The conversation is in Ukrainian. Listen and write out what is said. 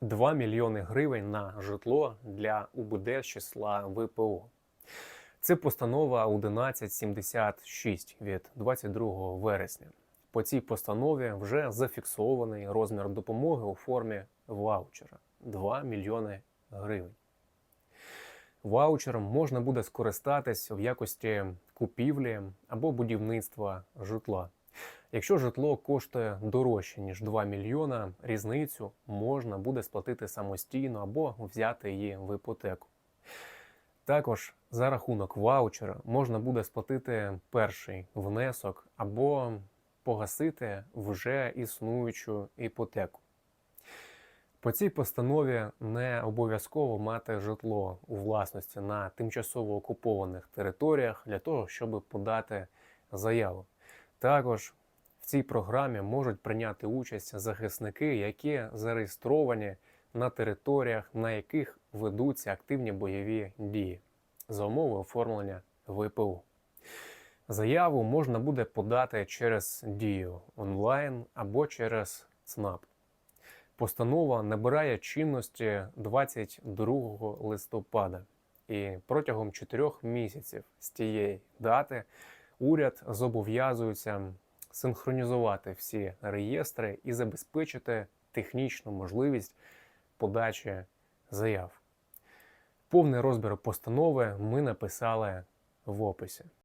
2 мільйони гривень на житло для УБД з числа ВПО. Це постанова 1176 від 22 вересня. По цій постанові вже зафіксований розмір допомоги у формі ваучера 2 мільйони гривень. Ваучером можна буде скористатись в якості купівлі або будівництва житла. Якщо житло коштує дорожче ніж 2 мільйона, різницю можна буде сплатити самостійно або взяти її в іпотеку. Також за рахунок ваучера можна буде сплатити перший внесок або погасити вже існуючу іпотеку. По цій постанові не обов'язково мати житло у власності на тимчасово окупованих територіях для того, щоб подати заяву. Також в цій програмі можуть прийняти участь захисники, які зареєстровані на територіях, на яких ведуться активні бойові дії за умови оформлення ВПО. Заяву можна буде подати через дію онлайн або через ЦНАП. Постанова набирає чинності 22 листопада, і протягом 4 місяців з тієї дати уряд зобов'язується синхронізувати всі реєстри і забезпечити технічну можливість подачі заяв. Повний розбір постанови ми написали в описі.